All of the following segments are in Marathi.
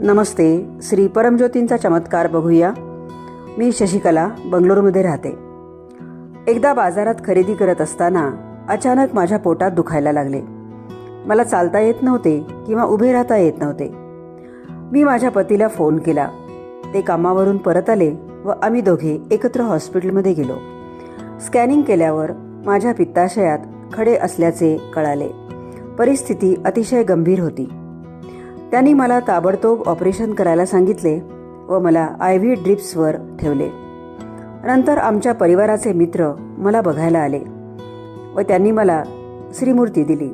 नमस्ते श्री परमज्योतींचा चमत्कार बघूया. मी शशिकला बंगलोरमध्ये राहते. एकदा बाजारात खरेदी करत असताना अचानक माझ्या पोटात दुखायला लागले. मला चालता येत नव्हते किंवा उभे राहता येत नव्हते. मी माझ्या पतीला फोन केला. ते कामावरून परत आले व आम्ही दोघे एकत्र हॉस्पिटलमध्ये गेलो. स्कॅनिंग केल्यावर माझ्या पित्ताशयात खडे असल्याचे कळाले. परिस्थिती अतिशय गंभीर होती. त्यांनी मला ताबडतोब ऑपरेशन करायला सांगितले व मला आय व्ही ड्रिप्सवर ठेवले. नंतर आमच्या परिवाराचे मित्र मला बघायला आले व त्यांनी मला श्रीमूर्ती दिली.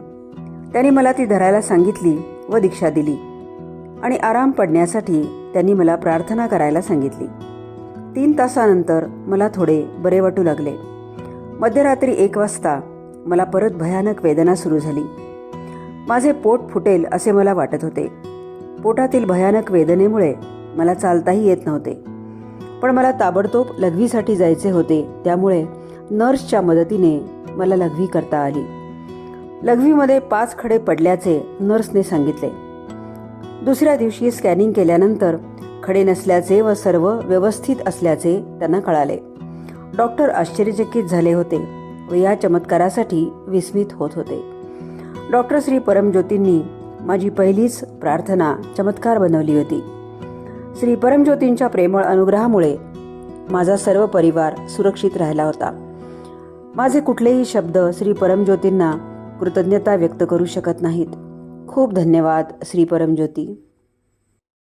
त्यांनी मला ती धरायला सांगितली व दीक्षा दिली आणि आराम पडण्यासाठी त्यांनी मला प्रार्थना करायला सांगितली. तीन तासानंतर मला थोडे बरे वाटू लागले. मध्यरात्री एक वाजता मला परत भयानक वेदना सुरू झाली. माझे पोट फुटेल असे मला वाटत होते. पोटातील भयानक वेदनेमुळे मला चालताही येत नव्हते. पण मला ताबडतोब लघवीसाठी जायचे होते त्यामुळे नर्सच्या मदतीने मला लघवी करता आली. लघवीमध्ये पाच खडे पडल्याचे नर्सने सांगितले. दुसऱ्या दिवशी स्कॅनिंग केल्यानंतर खडे नसल्याचे व सर्व व्यवस्थित असल्याचे त्यांना कळाले. डॉक्टर आश्चर्यचकित झाले होते व या चमत्कारासाठी विस्मित होत होते. डॉक्टर श्री परमज्योतींनी माझी पहिलीच प्रार्थना चमत्कार बनवली होती. श्री परमज्योतींच्या प्रेमळ अनुग्रहामुळे माझा सर्व परिवार सुरक्षित राहिला होता. माझे कुठलेही शब्द श्री परमज्योतींना कृतज्ञता व्यक्त करू शकत नाहीत. खूप धन्यवाद श्री परमज्योती.